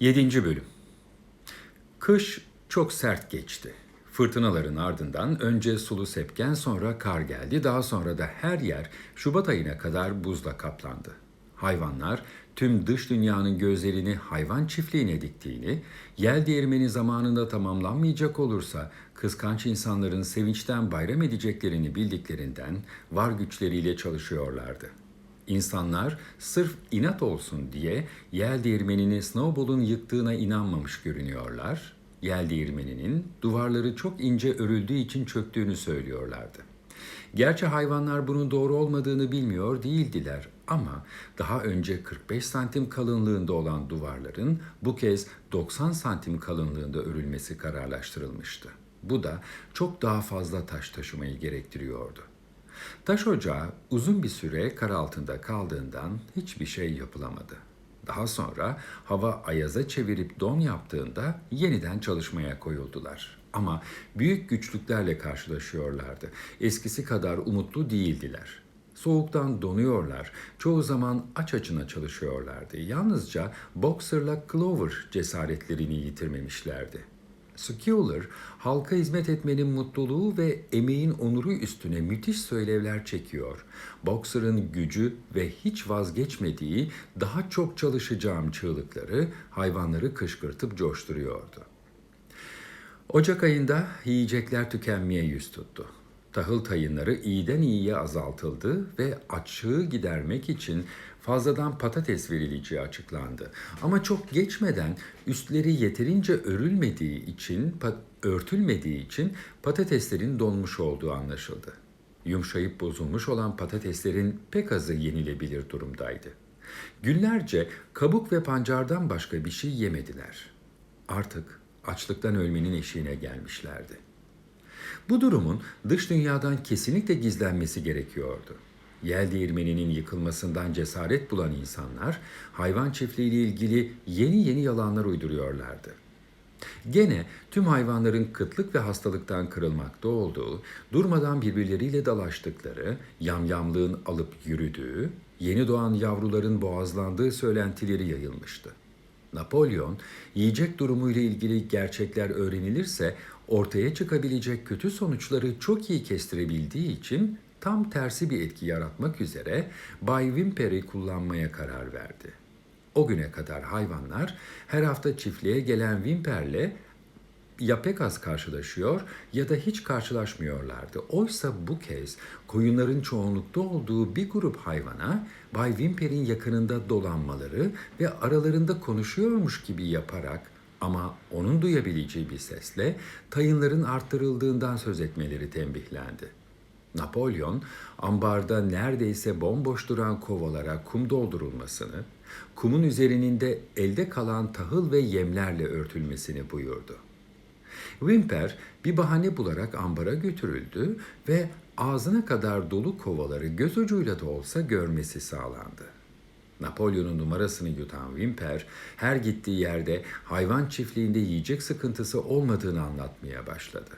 7. Bölüm Kış çok sert geçti. Fırtınaların ardından önce sulu sepken sonra kar geldi. Daha sonra da her yer Şubat ayına kadar buzla kaplandı. Hayvanlar tüm dış dünyanın gözlerini hayvan çiftliğine diktiğini, yel değirmeni zamanında tamamlanmayacak olursa kıskanç insanların sevinçten bayram edeceklerini bildiklerinden var güçleriyle çalışıyorlardı. İnsanlar sırf inat olsun diye yel değirmenini Snowball'un yıktığına inanmamış görünüyorlar. Yel değirmeninin duvarları çok ince örüldüğü için çöktüğünü söylüyorlardı. Gerçi hayvanlar bunun doğru olmadığını bilmiyor değildiler ama daha önce 45 santim kalınlığında olan duvarların bu kez 90 santim kalınlığında örülmesi kararlaştırılmıştı. Bu da çok daha fazla taş taşımayı gerektiriyordu. Taş ocağı uzun bir süre kar altında kaldığından hiçbir şey yapılamadı. Daha sonra hava ayaza çevirip don yaptığında yeniden çalışmaya koyuldular. Ama büyük güçlüklerle karşılaşıyorlardı. Eskisi kadar umutlu değildiler. Soğuktan donuyorlar. Çoğu zaman aç açına çalışıyorlardı. Yalnızca Boxer'la Clover cesaretlerini yitirmemişlerdi. Skewer, halka hizmet etmenin mutluluğu ve emeğin onuru üstüne müthiş söylevler çekiyor. Boxer'ın gücü ve hiç vazgeçmediği daha çok çalışacağım çığlıkları hayvanları kışkırtıp coşturuyordu. Ocak ayında yiyecekler tükenmeye yüz tuttu. Tahıl tayınları iyiden iyiye azaltıldı ve açlığı gidermek için fazladan patates verileceği açıklandı. Ama çok geçmeden üstleri yeterince örülmediği için, örtülmediği için patateslerin donmuş olduğu anlaşıldı. Yumuşayıp bozulmuş olan patateslerin pek azı yenilebilir durumdaydı. Günlerce kabuk ve pancardan başka bir şey yemediler. Artık açlıktan ölmenin eşiğine gelmişlerdi. Bu durumun dış dünyadan kesinlikle gizlenmesi gerekiyordu. Yel değirmeninin yıkılmasından cesaret bulan insanlar hayvan çiftliği ile ilgili yeni yeni yalanlar uyduruyorlardı. Gene tüm hayvanların kıtlık ve hastalıktan kırılmakta olduğu, durmadan birbirleriyle dalaştıkları, yamyamlığın alıp yürüdüğü, yeni doğan yavruların boğazlandığı söylentileri yayılmıştı. Napolyon, yiyecek durumuyla ilgili gerçekler öğrenilirse ortaya çıkabilecek kötü sonuçları çok iyi kestirebildiği için tam tersi bir etki yaratmak üzere Bay Wimper'i kullanmaya karar verdi. O güne kadar hayvanlar her hafta çiftliğe gelen Wimper'le ya pek az karşılaşıyor ya da hiç karşılaşmıyorlardı. Oysa bu kez koyunların çoğunlukta olduğu bir grup hayvana Bay Wimper'in yakınında dolanmaları ve aralarında konuşuyormuş gibi yaparak ama onun duyabileceği bir sesle tayınların arttırıldığından söz etmeleri tembihlendi. Napolyon, ambarda neredeyse bomboş duran kovalara kum doldurulmasını, kumun üzerinin de elde kalan tahıl ve yemlerle örtülmesini buyurdu. Wimper bir bahane bularak ambara götürüldü ve ağzına kadar dolu kovaları göz ucuyla da olsa görmesi sağlandı. Napolyon'un numarasını yutan Wimper, her gittiği yerde hayvan çiftliğinde yiyecek sıkıntısı olmadığını anlatmaya başladı.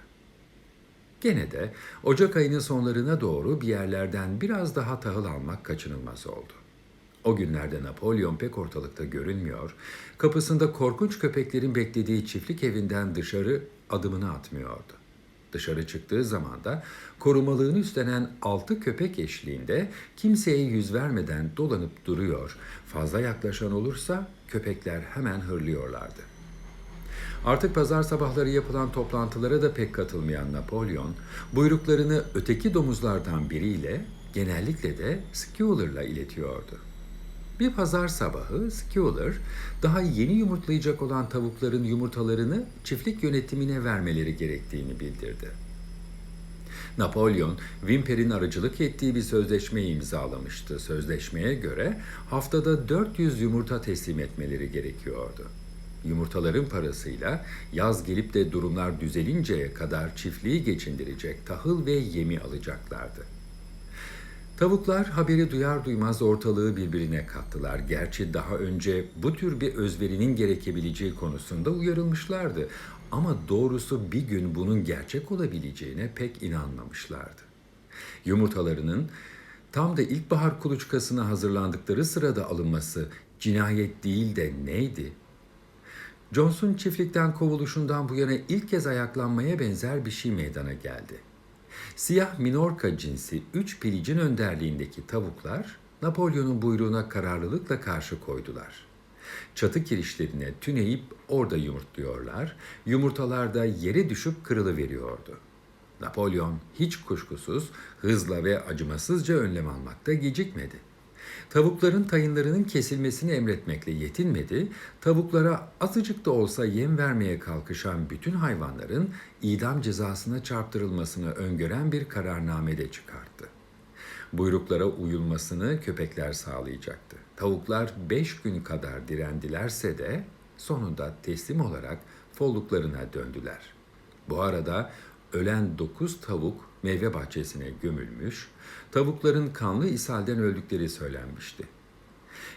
Gene de Ocak ayının sonlarına doğru bir yerlerden biraz daha tahıl almak kaçınılmaz oldu. O günlerde Napolyon pek ortalıkta görünmüyor, kapısında korkunç köpeklerin beklediği çiftlik evinden dışarı adımını atmıyordu. Dışarı çıktığı zaman da korumalığını üstlenen altı köpek eşliğinde kimseye yüz vermeden dolanıp duruyor. Fazla yaklaşan olursa köpekler hemen hırlıyorlardı. Artık pazar sabahları yapılan toplantılara da pek katılmayan Napolyon, buyruklarını öteki domuzlardan biriyle, genellikle de Skewler'la iletiyordu. Bir pazar sabahı Skewler, daha yeni yumurtlayacak olan tavukların yumurtalarını çiftlik yönetimine vermeleri gerektiğini bildirdi. Napolyon, Wimper'in aracılık ettiği bir sözleşmeyi imzalamıştı. Sözleşmeye göre haftada 400 yumurta teslim etmeleri gerekiyordu. Yumurtaların parasıyla yaz gelip de durumlar düzelinceye kadar çiftliği geçindirecek tahıl ve yemi alacaklardı. Tavuklar haberi duyar duymaz ortalığı birbirine kattılar. Gerçi daha önce bu tür bir özverinin gerekebileceği konusunda uyarılmışlardı. Ama doğrusu bir gün bunun gerçek olabileceğine pek inanmamışlardı. Yumurtalarının tam da ilkbahar kuluçkasına hazırlandıkları sırada alınması cinayet değil de neydi? Johnson çiftlikten kovuluşundan bu yana ilk kez ayaklanmaya benzer bir şey meydana geldi. Siyah Minorka cinsi üç pilicin önderliğindeki tavuklar Napolyon'un buyruğuna kararlılıkla karşı koydular. Çatı kirişlerine tüneyip orada yumurtluyorlar, yumurtalar da yere düşüp kırılıveriyordu. Napolyon hiç kuşkusuz hızla ve acımasızca önlem almakta gecikmedi. Tavukların tayınlarının kesilmesini emretmekle yetinmedi, tavuklara azıcık da olsa yem vermeye kalkışan bütün hayvanların idam cezasına çarptırılmasını öngören bir kararname de çıkarttı. Buyruklara uyulmasını köpekler sağlayacaktı. Tavuklar beş gün kadar direndilerse de sonunda teslim olarak folluklarına döndüler. Bu arada ölen dokuz tavuk meyve bahçesine gömülmüş, tavukların kanlı ishalden öldükleri söylenmişti.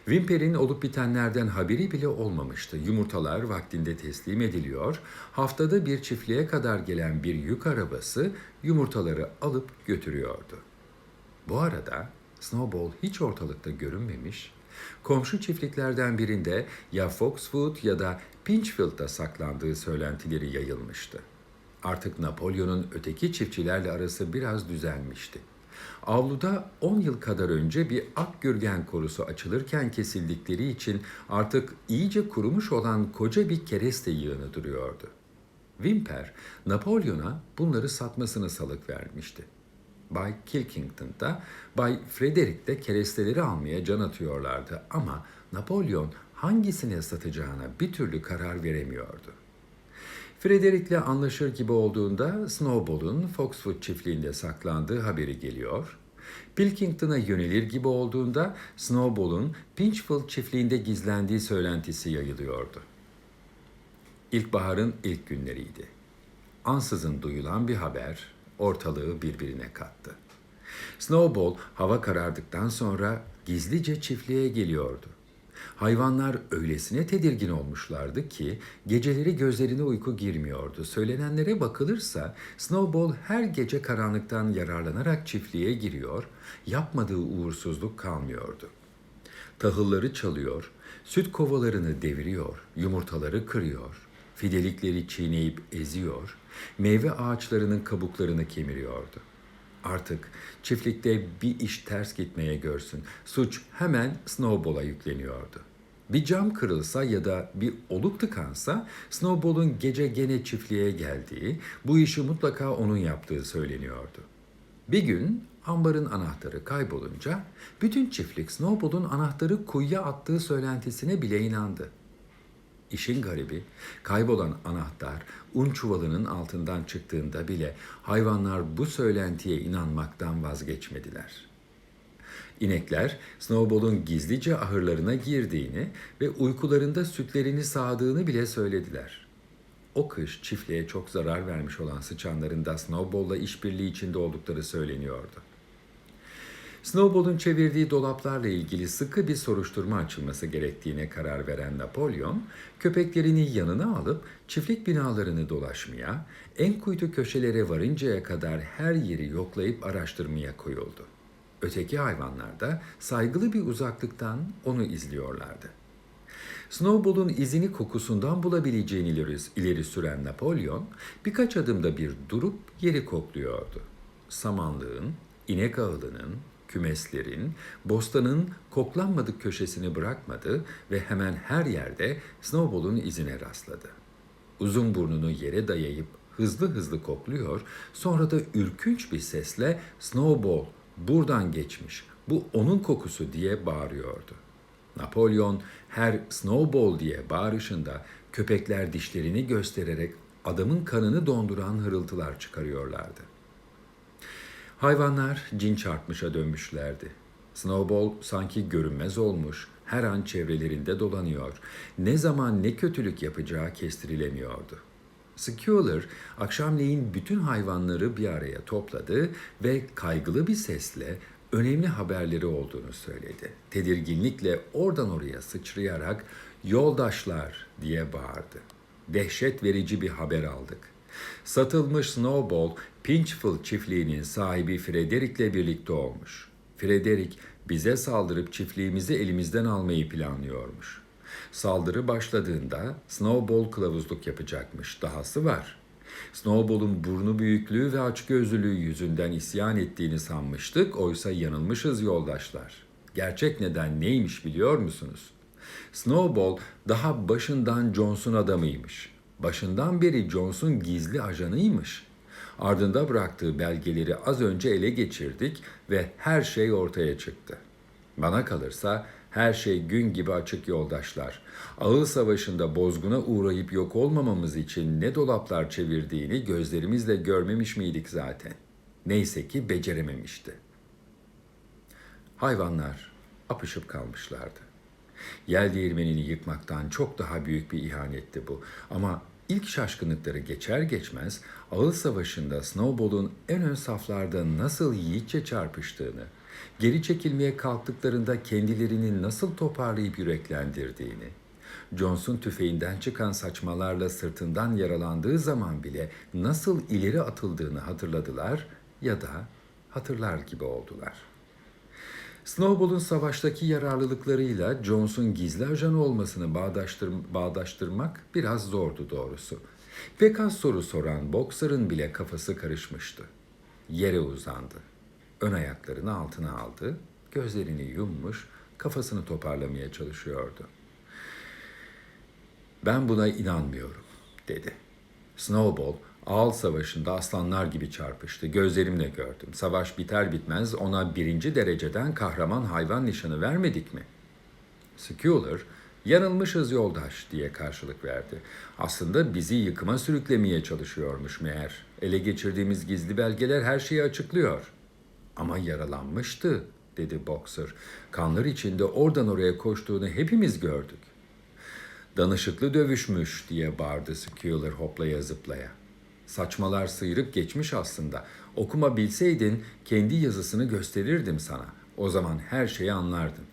Wimper'in olup bitenlerden haberi bile olmamıştı. Yumurtalar vaktinde teslim ediliyor, haftada bir çiftliğe kadar gelen bir yük arabası yumurtaları alıp götürüyordu. Bu arada Snowball hiç ortalıkta görünmemiş, komşu çiftliklerden birinde ya Foxwood ya da Pinchfield'da saklandığı söylentileri yayılmıştı. Artık Napolyon'un öteki çiftçilerle arası biraz düzelmişti. Avluda 10 yıl kadar önce bir akgürgen korusu açılırken kesildikleri için artık iyice kurumuş olan koca bir kereste yığını duruyordu. Wimper, Napolyon'a bunları satmasını salık vermişti. Bay Kilkington'da, Bay Frederick de keresteleri almaya can atıyorlardı ama Napolyon hangisine satacağına bir türlü karar veremiyordu. Frederick'le anlaşır gibi olduğunda Snowball'un Foxwood çiftliğinde saklandığı haberi geliyor. Pilkington'a yönelir gibi olduğunda Snowball'un Pinchfield çiftliğinde gizlendiği söylentisi yayılıyordu. İlkbaharın ilk günleriydi. Ansızın duyulan bir haber ortalığı birbirine kattı. Snowball hava karardıktan sonra gizlice çiftliğe geliyordu. Hayvanlar öylesine tedirgin olmuşlardı ki geceleri gözlerine uyku girmiyordu. Söylenenlere bakılırsa Snowball her gece karanlıktan yararlanarak çiftliğe giriyor, yapmadığı uğursuzluk kalmıyordu. Tahılları çalıyor, süt kovalarını deviriyor, yumurtaları kırıyor, fidelikleri çiğneyip eziyor, meyve ağaçlarının kabuklarını kemiriyordu. Artık çiftlikte bir iş ters gitmeye görsün, suç hemen Snowball'a yükleniyordu. Bir cam kırılsa ya da bir oluk tıkansa Snowball'un gece gene çiftliğe geldiği, bu işi mutlaka onun yaptığı söyleniyordu. Bir gün ambarın anahtarı kaybolunca bütün çiftlik Snowball'un anahtarı kuyuya attığı söylentisine bile inandı. İşin garibi, kaybolan anahtar un çuvalının altından çıktığında bile hayvanlar bu söylentiye inanmaktan vazgeçmediler. İnekler Snowball'un gizlice ahırlarına girdiğini ve uykularında sütlerini sağdığını bile söylediler. O kış çiftliğe çok zarar vermiş olan sıçanların da Snowball'la işbirliği içinde oldukları söyleniyordu. Snowball'un çevirdiği dolaplarla ilgili sıkı bir soruşturma açılması gerektiğine karar veren Napolyon, köpeklerini yanına alıp çiftlik binalarını dolaşmaya, en kuytu köşelere varıncaya kadar her yeri yoklayıp araştırmaya koyuldu. Öteki hayvanlar da saygılı bir uzaklıktan onu izliyorlardı. Snowball'un izini kokusundan bulabileceğini ileri, süren Napolyon birkaç adımda bir durup yeri kokluyordu. Samanlığın, inek ağılının, kümeslerin, bostanın koklanmadık köşesini bırakmadı ve hemen her yerde Snowball'un izine rastladı. Uzun burnunu yere dayayıp hızlı hızlı kokluyor, sonra da ürkünç bir sesle Snowball buradan geçmiş, bu onun kokusu diye bağırıyordu. Napolyon her Snowball diye bağırışında köpekler dişlerini göstererek adamın kanını donduran hırıltılar çıkarıyorlardı. Hayvanlar cin çarpmışa dönmüşlerdi. Snowball sanki görünmez olmuş, her an çevrelerinde dolanıyor. Ne zaman ne kötülük yapacağı kestirilemiyordu. Skewer akşamleyin bütün hayvanları bir araya topladı ve kaygılı bir sesle önemli haberleri olduğunu söyledi. Tedirginlikle oradan oraya sıçrayarak yoldaşlar diye bağırdı. Dehşet verici bir haber aldık. Satılmış Snowball, Pinchfield çiftliğinin sahibi Frederick'le birlikte olmuş. Frederick bize saldırıp çiftliğimizi elimizden almayı planlıyormuş. Saldırı başladığında Snowball kılavuzluk yapacakmış. Dahası var. Snowball'un burnu büyüklüğü ve açgözlülüğü yüzünden isyan ettiğini sanmıştık. Oysa yanılmışız yoldaşlar. Gerçek neden neymiş biliyor musunuz? Snowball daha başından Jones'un adamıymış. Başından beri Jones'un gizli ajanıymış. Ardında bıraktığı belgeleri az önce ele geçirdik ve her şey ortaya çıktı. Bana kalırsa her şey gün gibi açık yoldaşlar. Ağıl Savaşı'nda bozguna uğrayıp yok olmamamız için ne dolaplar çevirdiğini gözlerimizle görmemiş miydik zaten? Neyse ki becerememişti. Hayvanlar apışıp kalmışlardı. Yel değirmenini yıkmaktan çok daha büyük bir ihanetti bu. Ama ilk şaşkınlıkları geçer geçmez Ağıl Savaşı'nda Snowball'un en ön saflarda nasıl yiğitçe çarpıştığını, geri çekilmeye kalktıklarında kendilerini nasıl toparlayıp yüreklendirdiğini, Jones'un tüfeğinden çıkan saçmalarla sırtından yaralandığı zaman bile nasıl ileri atıldığını hatırladılar ya da hatırlar gibi oldular.'' Snowball'un savaştaki yararlılıklarıyla Jones'un gizli ajanı olmasını bağdaştır, bağdaştırmak biraz zordu doğrusu. Pek az soru soran Boxer'ın bile kafası karışmıştı. Yere uzandı. Ön ayaklarını altına aldı, gözlerini yummuş, kafasını toparlamaya çalışıyordu. Ben buna inanmıyorum, dedi. Snowball Ağal Savaşı'nda aslanlar gibi çarpıştı. Gözlerimle gördüm. Savaş biter bitmez ona birinci dereceden kahraman hayvan nişanı vermedik mi? Skewer, yanılmışız yoldaş diye karşılık verdi. Aslında bizi yıkıma sürüklemeye çalışıyormuş meğer. Ele geçirdiğimiz gizli belgeler her şeyi açıklıyor. Ama yaralanmıştı, dedi Boxer. Kanlar içinde oradan oraya koştuğunu hepimiz gördük. Danışıklı dövüşmüş diye bağırdı Skewer hoplaya zıplaya. Saçmalar sıyrıp geçmiş aslında. Okuma bilseydin kendi yazısını gösterirdim sana. O zaman her şeyi anlardın.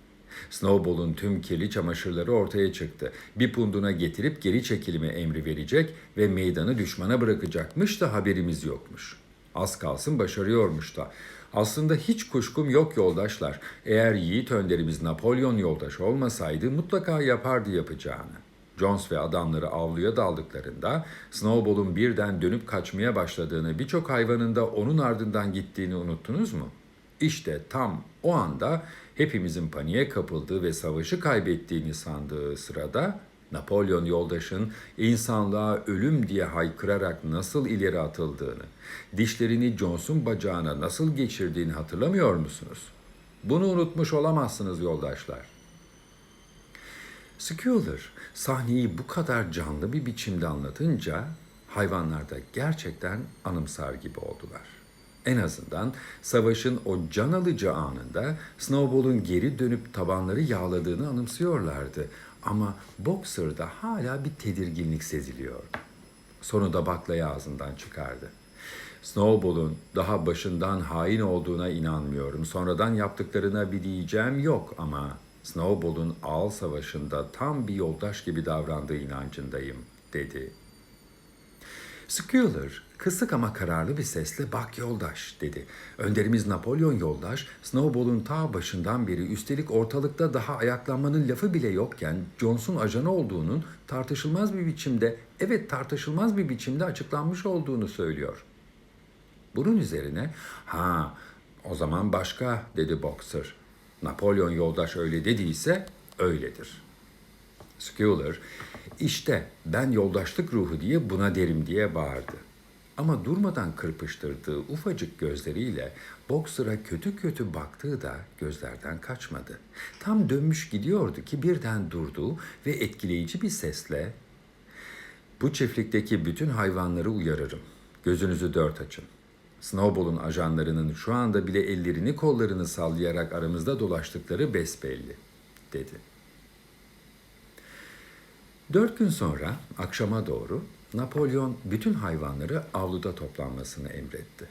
Snowball'un tüm kirli çamaşırları ortaya çıktı. Bir punduna getirip geri çekilme emri verecek ve meydanı düşmana bırakacakmış da haberimiz yokmuş. Az kalsın başarıyormuş da. Aslında hiç kuşkum yok yoldaşlar. Eğer yiğit önderimiz Napolyon yoldaş olmasaydı mutlaka yapardı yapacağını. Jones ve adamları avluya daldıklarında Snowball'un birden dönüp kaçmaya başladığını, birçok hayvanın da onun ardından gittiğini unuttunuz mu? İşte tam o anda hepimizin paniğe kapıldığı ve savaşı kaybettiğini sandığı sırada Napolyon yoldaşın insanlığa ölüm diye haykırarak nasıl ileri atıldığını, dişlerini Jones'un bacağına nasıl geçirdiğini hatırlamıyor musunuz? Bunu unutmuş olamazsınız yoldaşlar. Skewer sahneyi bu kadar canlı bir biçimde anlatınca hayvanlar da gerçekten anımsar gibi oldular. En azından savaşın o can alıcı anında Snowball'un geri dönüp tabanları yağladığını anımsıyorlardı. Ama Boxer'da hala bir tedirginlik seziliyordu. Sonunda baklayı ağzından çıkardı. Snowball'un daha başından hain olduğuna inanmıyorum. Sonradan yaptıklarına bir diyeceğim yok ama Snowball'un Ağal Savaşı'nda tam bir yoldaş gibi davrandığı inancındayım, dedi. Skewer kısık ama kararlı bir sesle bak yoldaş dedi. Önderimiz Napolyon yoldaş Snowball'un ta başından beri üstelik ortalıkta daha ayaklanmanın lafı bile yokken Jones'un ajanı olduğunun tartışılmaz bir biçimde evet tartışılmaz bir biçimde açıklanmış olduğunu söylüyor. Bunun üzerine ha o zaman başka dedi Boxer. Napolyon yoldaş öyle dediyse öyledir. Skewer, işte ben yoldaşlık ruhu diye buna derim diye bağırdı. Ama durmadan kırpıştırdığı ufacık gözleriyle Boxer'a kötü kötü baktığı da gözlerden kaçmadı. Tam dönmüş gidiyordu ki birden durdu ve etkileyici bir sesle ''Bu çiftlikteki bütün hayvanları uyarırım. Gözünüzü dört açın. Snowball'un ajanlarının şu anda bile ellerini kollarını sallayarak aramızda dolaştıkları besbelli, dedi. Dört gün sonra akşama doğru Napolyon bütün hayvanları avluda toplanmasını emretti.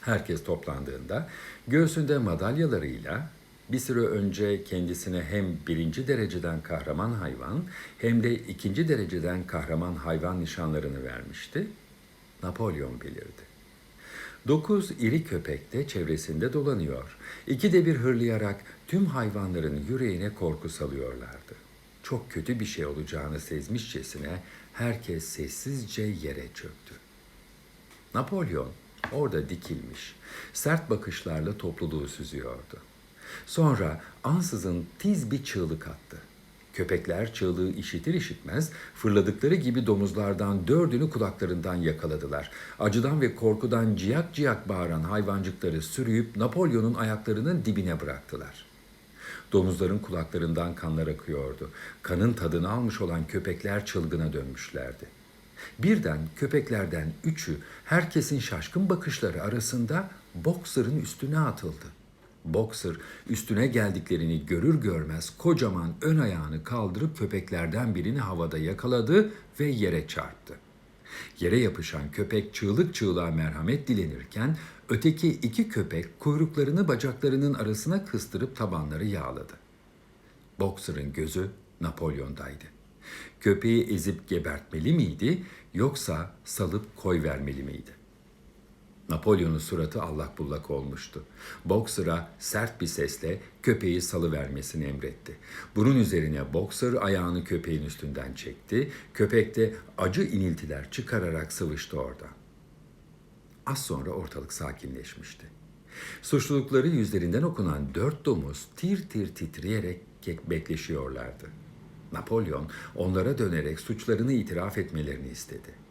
Herkes toplandığında göğsünde madalyalarıyla bir süre önce kendisine hem birinci dereceden kahraman hayvan hem de ikinci dereceden kahraman hayvan nişanlarını vermişti. Napolyon belirdi. Dokuz iri köpek de çevresinde dolanıyor. İki de bir hırlayarak tüm hayvanların yüreğine korku salıyorlardı. çok kötü bir şey olacağını sezmişçesine herkes sessizce yere çöktü. Napolyon orada dikilmiş, sert bakışlarla topluluğu süzüyordu. Sonra ansızın tiz bir çığlık attı. Köpekler çığlığı işitir işitmez fırladıkları gibi domuzlardan dördünü kulaklarından yakaladılar. Acıdan ve korkudan ciyak ciyak bağıran hayvancıkları sürüyüp Napolyon'un ayaklarının dibine bıraktılar. Domuzların kulaklarından kanlar akıyordu. Kanın tadını almış olan köpekler çılgına dönmüşlerdi. Birden köpeklerden üçü herkesin şaşkın bakışları arasında Boxer'ın üstüne atıldı. Boxer üstüne geldiklerini görür görmez kocaman ön ayağını kaldırıp köpeklerden birini havada yakaladı ve yere çarptı. Yere yapışan köpek çığlık çığlığa merhamet dilenirken öteki iki köpek kuyruklarını bacaklarının arasına kıstırıp tabanları yağladı. Boxer'ın gözü Napolyon'daydı. Köpeği ezip gebertmeli miydi yoksa salıp koy vermeli miydi? Napolyon'un suratı allak bullak olmuştu. Boxer'a sert bir sesle köpeği salıvermesini emretti. Bunun üzerine Boxer ayağını köpeğin üstünden çekti. Köpek de acı iniltiler çıkararak sıvıştı orada. Az sonra ortalık sakinleşmişti. Suçlulukları yüzlerinden okunan dört domuz tir tir titreyerek bekleşiyorlardı. Napolyon onlara dönerek suçlarını itiraf etmelerini istedi.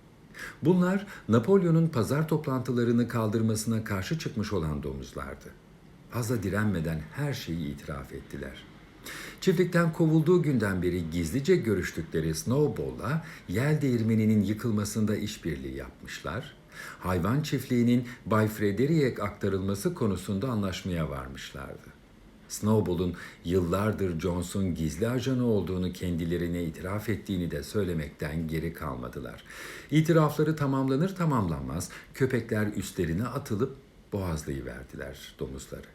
Bunlar Napolyon'un pazar toplantılarını kaldırmasına karşı çıkmış olan domuzlardı. Fazla direnmeden her şeyi itiraf ettiler. Çiftlikten kovulduğu günden beri gizlice görüştükleri Snowball'la yel değirmeninin yıkılmasında işbirliği yapmışlar. Hayvan çiftliğinin Bay Frederic'e aktarılması konusunda anlaşmaya varmışlardı. Snowball'un yıllardır Jones'un gizli ajanı olduğunu kendilerine itiraf ettiğini de söylemekten geri kalmadılar. İtirafları tamamlanır tamamlanmaz köpekler üstlerine atılıp boğazlayıverdiler domuzları.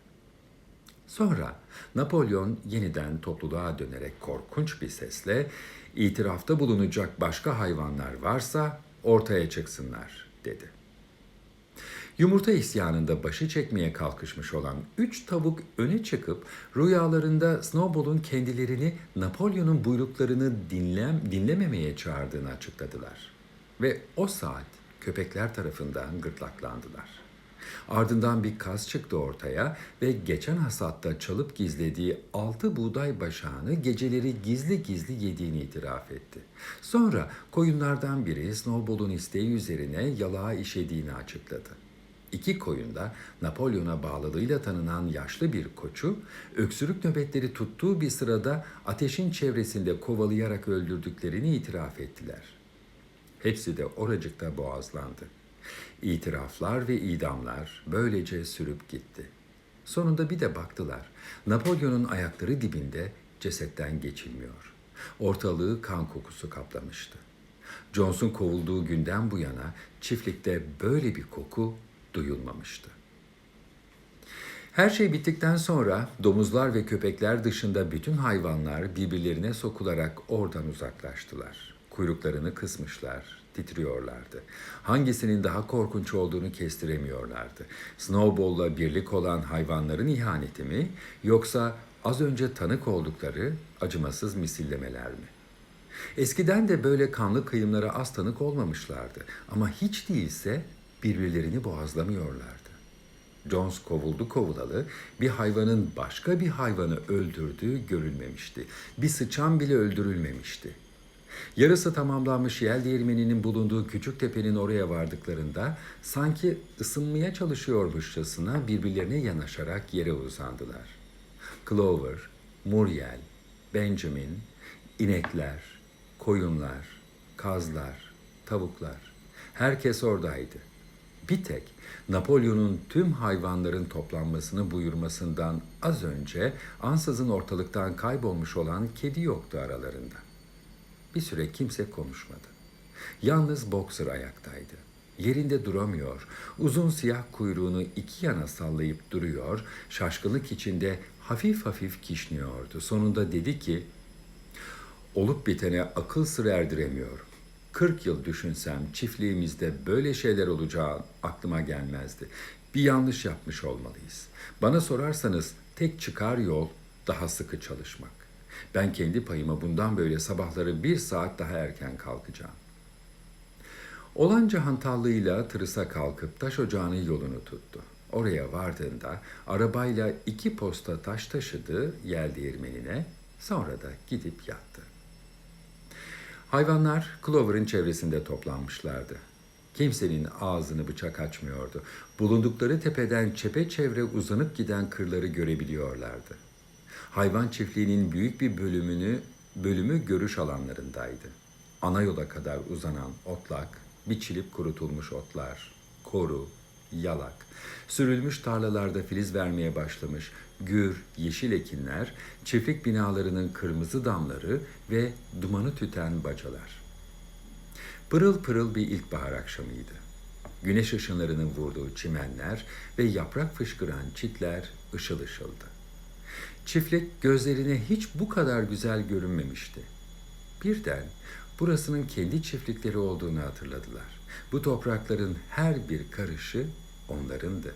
Sonra Napolyon yeniden topluluğa dönerek korkunç bir sesle itirafta bulunacak başka hayvanlar varsa ortaya çıksınlar dedi. Yumurta isyanında başı çekmeye kalkışmış olan üç tavuk öne çıkıp rüyalarında Snowball'un kendilerini Napolyon'un buyruklarını dinlem, dinlememeye çağırdığını açıkladılar. Ve o saat köpekler tarafından gırtlaklandılar. Ardından bir kaz çıktı ortaya ve geçen hasatta çalıp gizlediği altı buğday başağını geceleri gizli gizli yediğini itiraf etti. Sonra koyunlardan biri Snowball'un isteği üzerine yalağa işediğini açıkladı. İki koyun da Napolyon'a bağlılığıyla tanınan yaşlı bir koçu, öksürük nöbetleri tuttuğu bir sırada ateşin çevresinde kovalayarak öldürdüklerini itiraf ettiler. Hepsi de oracıkta boğazlandı. İtiraflar ve idamlar böylece sürüp gitti. Sonunda bir de baktılar. Napolyon'un ayakları dibinde cesetten geçilmiyor. Ortalığı kan kokusu kaplamıştı. Jones'un kovulduğu günden bu yana çiftlikte böyle bir koku duyulmamıştı. Her şey bittikten sonra domuzlar ve köpekler dışında bütün hayvanlar birbirlerine sokularak oradan uzaklaştılar. Kuyruklarını kısmışlar, titriyorlardı. Hangisinin daha korkunç olduğunu kestiremiyorlardı. Snowball'la birlik olan hayvanların ihaneti mi yoksa az önce tanık oldukları acımasız misillemeler mi? Eskiden de böyle kanlı kıyımlara az tanık olmamışlardı ama hiç değilse birbirlerini boğazlamıyorlardı. Jones kovuldu kovulalı bir hayvanın başka bir hayvanı öldürdüğü görülmemişti. Bir sıçan bile öldürülmemişti. Yarısı tamamlanmış yel değirmeninin bulunduğu küçük tepenin oraya vardıklarında sanki ısınmaya çalışıyormuşçasına birbirlerine yanaşarak yere uzandılar. Clover, Muriel, Benjamin, inekler, koyunlar, kazlar, tavuklar. Herkes oradaydı. Bir tek Napolyon'un tüm hayvanların toplanmasını buyurmasından az önce ansızın ortalıktan kaybolmuş olan kedi yoktu aralarında. Bir süre kimse konuşmadı. Yalnız Boxer ayaktaydı. Yerinde duramıyor, uzun siyah kuyruğunu iki yana sallayıp duruyor, şaşkınlık içinde hafif hafif kişniyordu. Sonunda dedi ki, olup bitene akıl sır erdiremiyorum. 40 yıl düşünsem çiftliğimizde böyle şeyler olacağı aklıma gelmezdi. Bir yanlış yapmış olmalıyız. Bana sorarsanız tek çıkar yol daha sıkı çalışmak. Ben kendi payıma bundan böyle sabahları bir saat daha erken kalkacağım. Olanca hantallığıyla tırısa kalkıp taş ocağının yolunu tuttu. Oraya vardığında arabayla iki posta taş taşıdı yel değirmenine, sonra da gidip yattı. Hayvanlar Clover'ın çevresinde toplanmışlardı. Kimsenin ağzını bıçak açmıyordu. Bulundukları tepeden çepeçevre uzanıp giden kırları görebiliyorlardı. Hayvan çiftliğinin büyük bir bölümünü bölümü görüş alanlarındaydı. Ana yola kadar uzanan otlak, biçilip kurutulmuş otlar, koru, yalak, sürülmüş tarlalarda filiz vermeye başlamış gür, yeşil ekinler, çiftlik binalarının kırmızı damları ve dumanı tüten bacalar. Pırıl pırıl bir ilkbahar akşamıydı. Güneş ışınlarının vurduğu çimenler ve yaprak fışkıran çitler ışıl ışıldı. Çiftlik gözlerine hiç bu kadar güzel görünmemişti. Birden burasının kendi çiftlikleri olduğunu hatırladılar. Bu toprakların her bir karışı onlarındı.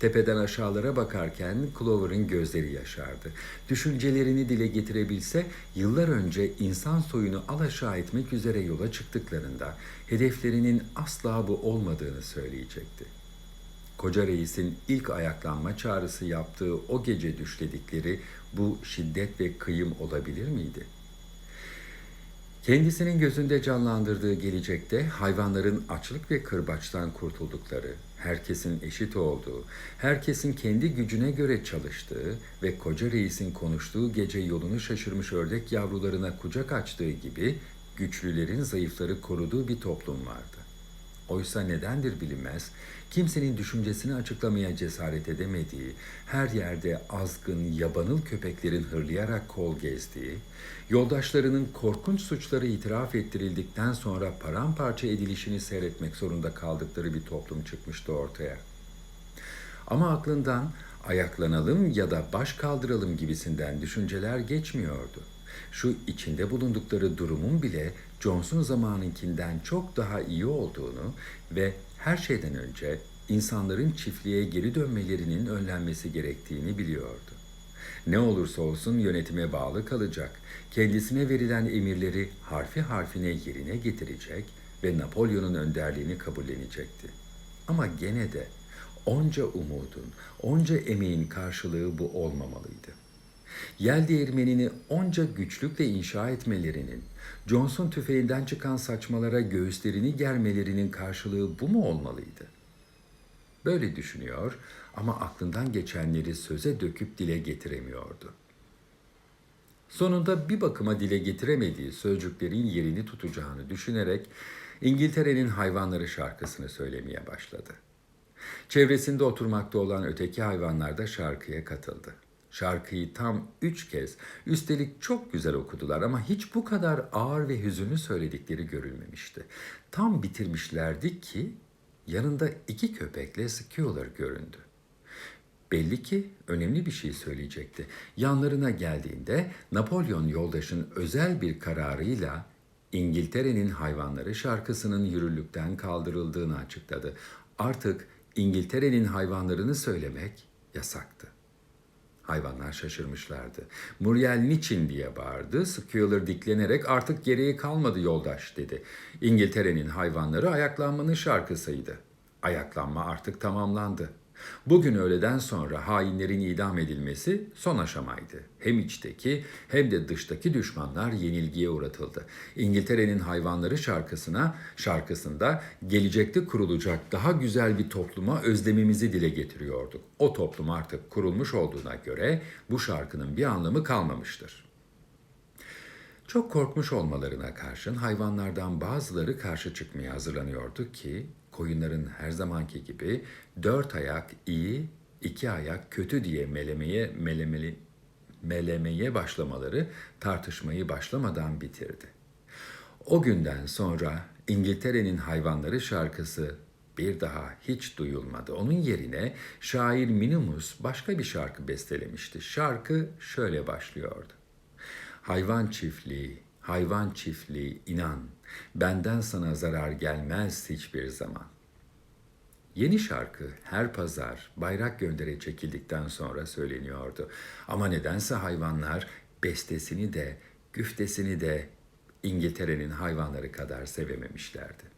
Tepeden aşağılara bakarken Clover'ın gözleri yaşardı. Düşüncelerini dile getirebilse yıllar önce insan soyunu alaşağı etmek üzere yola çıktıklarında hedeflerinin asla bu olmadığını söyleyecekti. Koca reisin ilk ayaklanma çağrısı yaptığı o gece düşledikleri bu şiddet ve kıyım olabilir miydi? Kendisinin gözünde canlandırdığı gelecekte hayvanların açlık ve kırbaçtan kurtuldukları, herkesin eşit olduğu, herkesin kendi gücüne göre çalıştığı ve koca reisin konuştuğu gece yolunu şaşırmış ördek yavrularına kucak açtığı gibi güçlülerin zayıfları koruduğu bir toplum vardı. Oysa nedendir bilinmez, kimsenin düşüncesini açıklamaya cesaret edemediği, her yerde azgın, yabanıl köpeklerin hırlayarak kol gezdiği, yoldaşlarının korkunç suçları itiraf ettirildikten sonra paramparça edilişini seyretmek zorunda kaldıkları bir toplum çıkmıştı ortaya. Ama aklından ayaklanalım ya da baş kaldıralım gibisinden düşünceler geçmiyordu. Şu içinde bulundukları durumun bile Johnson zamanınkinden çok daha iyi olduğunu ve her şeyden önce insanların çiftliğe geri dönmelerinin önlenmesi gerektiğini biliyordu. Ne olursa olsun yönetime bağlı kalacak, kendisine verilen emirleri harfi harfine yerine getirecek ve Napolyon'un önderliğini kabullenecekti. Ama gene de onca umudun, onca emeğin karşılığı bu olmamalıydı. Yel değirmenini onca güçlükle inşa etmelerinin, Johnson tüfeğinden çıkan saçmalara göğüslerini germelerinin karşılığı bu mu olmalıydı? Böyle düşünüyor ama aklından geçenleri söze döküp dile getiremiyordu. Sonunda bir bakıma dile getiremediği sözcüklerin yerini tutacağını düşünerek İngiltere'nin hayvanları şarkısını söylemeye başladı. Çevresinde oturmakta olan öteki hayvanlar da şarkıya katıldı. Şarkıyı tam üç kez, üstelik çok güzel okudular ama hiç bu kadar ağır ve hüzünlü söyledikleri görülmemişti. Tam bitirmişlerdi ki yanında iki köpekle sıkıyorlar göründü. Belli ki önemli bir şey söyleyecekti. Yanlarına geldiğinde Napolyon yoldaşın özel bir kararıyla İngiltere'nin hayvanları şarkısının yürürlükten kaldırıldığını açıkladı. Artık İngiltere'nin hayvanlarını söylemek yasaktı. Hayvanlar şaşırmışlardı. Muriel niçin diye bağırdı. Sküller diklenerek artık geriye kalmadı yoldaş dedi. İngiltere'nin hayvanları ayaklanmanın şarkısıydı. Ayaklanma artık tamamlandı. Bugün öğleden sonra hainlerin idam edilmesi son aşamaydı. Hem içteki hem de dıştaki düşmanlar yenilgiye uğratıldı. İngiltere'nin hayvanları şarkısına, şarkısında gelecekte kurulacak daha güzel bir topluma özlemimizi dile getiriyorduk. O toplum artık kurulmuş olduğuna göre bu şarkının bir anlamı kalmamıştır. Çok korkmuş olmalarına karşın hayvanlardan bazıları karşı çıkmaya hazırlanıyordu ki koyunların her zamanki gibi dört ayak iyi, iki ayak kötü diye melemeye melemeli melemeye başlamaları tartışmayı başlamadan bitirdi. O günden sonra İngiltere'nin hayvanları şarkısı bir daha hiç duyulmadı. Onun yerine şair Minimus başka bir şarkı bestelemişti. Şarkı şöyle başlıyordu. Hayvan çiftliği, hayvan çiftliği inan, benden sana zarar gelmez hiçbir zaman. Yeni şarkı her pazar bayrak göndere çekildikten sonra söyleniyordu. Ama nedense hayvanlar bestesini de, güftesini de İngiltere'nin hayvanları kadar sevememişlerdi.